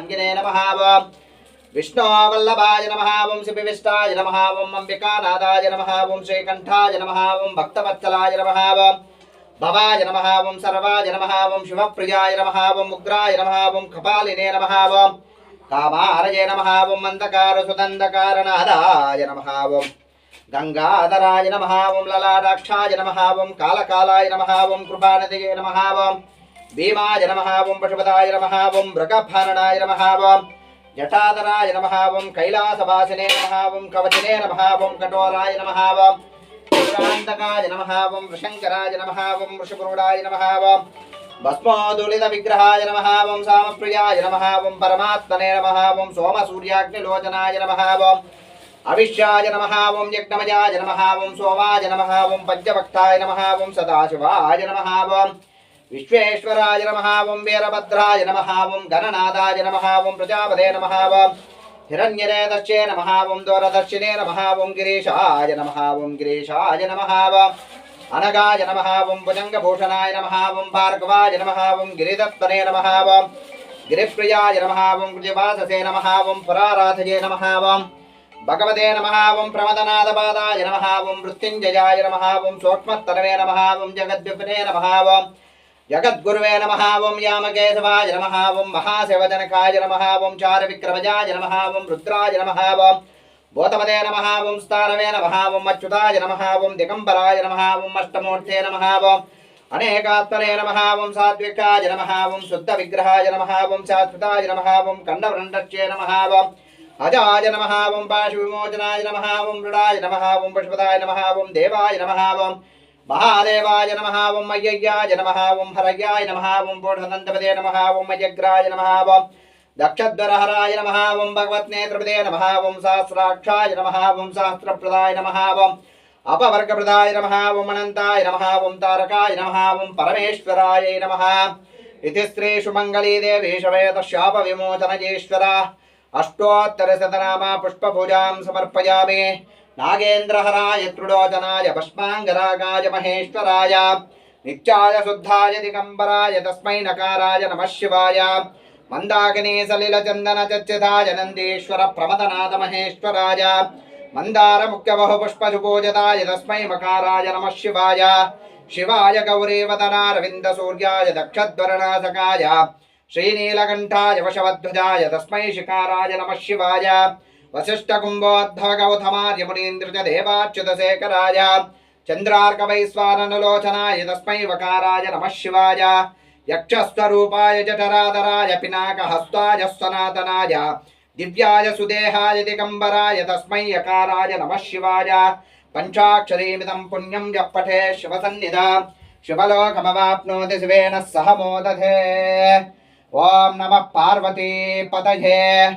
సర్వాంగినే నమహావం ఓం విష్ణోవల్లభాయ నమహావం శిపివిష్టాయ నమహావం ఓం అంబికానాథాయ నమః శ్రీకంఠాయ నమహావం భక్తవత్సలాయ నమహావం భవాయ నమహావం సర్వాయ నమహావం శివప్రియాయ నమహావం ఉగ్రాయ నమహావం కపాలినే నమహావం కామారయ నమహావం ఓం అంధకార సుదంధకారనాదాయ నమః గంగాధరాయ నమహావం ఓం నమహావం కాలకాలాయ నమహావం ఓం నమహావం భీమాయ నమః ఓం పశుపతాయ నమః ఓం మృగభరణాయ నమః ఓం జటాధరాయ నమః ఓం కైలాసవాసినే నమః ఓం కవచనే నమః ఓం కఠోరాయ నమః ఓం పురాంతకాయ నమః ఓం వృషంకరాయ నమః ఓం వృషపురుడాయ నమః ఓం భస్మోదులిత విగ్రహాయ నమః ఓం సామప్రియాయ నమః ఓం పరమాత్మనే నమః ఓం సోమసూర్యాగ్నిలోచనాయ నమః ఓం అవిశ్యాయ నమః ఓం యజ్ఞమయాయ నమః ఓం సోమాయ నమః ఓం పంచభక్తాయ నమః ఓం సదాశివాయ నమః ఓం విశ్వేశ్వరాయ నమః ఓం వీరభద్రాయ నమః ఓం గణనాథాయ నమః ఓం ప్రజాపదే నమః ఓం హిరణ్యరేదస్యే నమః ఓం దూరదర్శినే నమః ఓం గిరీశాయ నమః ఓం గిరీశాయ నమః ఓం అనగాయ నమః ఓం భుజంగభూషణాయ నమః ఓం భార్గవాయ నమః ఓం గిరిదత్వనే నమః ఓం గిరిప్రియాయ నమః ఓం కృతివాససే నమః ఓం పురారాధయే నమః ఓం భగవతే నమః ఓం ప్రమదనాథపాదాయ నమః ఓం మృత్యుంజయాయ నమః ఓం సూక్ష్మత్తరవే నమః ఓం జగద్విపనే నమః ఓం జగద్గురువే నమః ఓం యామకేశవాయ నమః ఓం మహాశివజనకాయ నమః ఓం చారవిక్రమజాయ నమః ఓం రుద్రాయ నమః ఓం భూతపదే నమః ఓం స్థానవే నమః ఓం అచ్యుతాయ నమః ఓం దిగంబరాయ నమః ఓం అష్టమూర్తే నమః ఓం అనేకాత్మనే నమః ఓం సాత్వికాయ నమః ఓం శుద్ధ విగ్రహాయ నమః ఓం శాశ్వతాయ నమః ఓం ఖండవృండస్యే నమః ఓం అజాయ నమః ఓం పాశు విమోచనాయ నమః ఓం మృడాయ నమః ఓం పశుపతాయ నమః ఓం దేవాయ నమః ఓం మహాదేవాయ నమ ఓం అయ్యయ్యాయ నమ ఓం హరయ్యాయ నమ ఓం పూర్ణనందపదే నమ ఓం అయ్యగ్రాయ నమ ఓం దక్షద్వరహరాయ నమ ఓం భగవత్నేత్రపదే నమ ఓం సహస్రాక్షాయ నమ ఓం సహస్రప్రదాయ నమ ఓం అపవర్గప్రదాయ నమ ఓం అనంతాయ నమ ఓం తారకాయ నమ ఓం పరమేశ్వరాయ నమ ఇది స్త్రీషు మంగళీ దేవీ శాప విమోచనజేశ్వర అష్టోత్తరశతనామ పుష్పపూజాం సమర్పయామి నాగేంద్రహరాయ త్రులోచనాయ భస్మాంగరాగాయ మహేశ్వరాయ నిత్యాయ శుద్ధాయ దిగంబరాయ తస్మై నకారాయ నమః శివాయ మందాకినీ సలిల చందన చర్చితాయ నందీశ్వర ప్రమదనాథ మహేశ్వరాయ మందార ముఖ్య బహు పుష్పజుపూజతాయ తస్మై మకారాయ నమః శివాయ శివాయ గౌరీవదనారవింద సూర్యాయ దక్షద్వరణాసకాయ శ్రీనీలకంఠాయ వశవధ్వజాయ తస్మై శిఖారాయ నమః శివాయ वसिष्ठकुम्भोद्धवगौथमार्यमुनीन्द्र च देवाच्युतशेखराय चन्द्रार्कवैस्वानलोचनाय तस्म वकाराय नम शिवाय। यक्षस्वरूपाय जठराधराय पिनाकहस्ताय सनातनाय। दिव्याय सुदेहाय दिगंबराय तस्म यकाराय नम शिवाय। पञ्चाक्षरीमिदं पुण्यं जपठे शिव सन्निधा शिवलोकमवाप्नोति शिवेन सह मोदधे। ओं नमः पार्वती पतये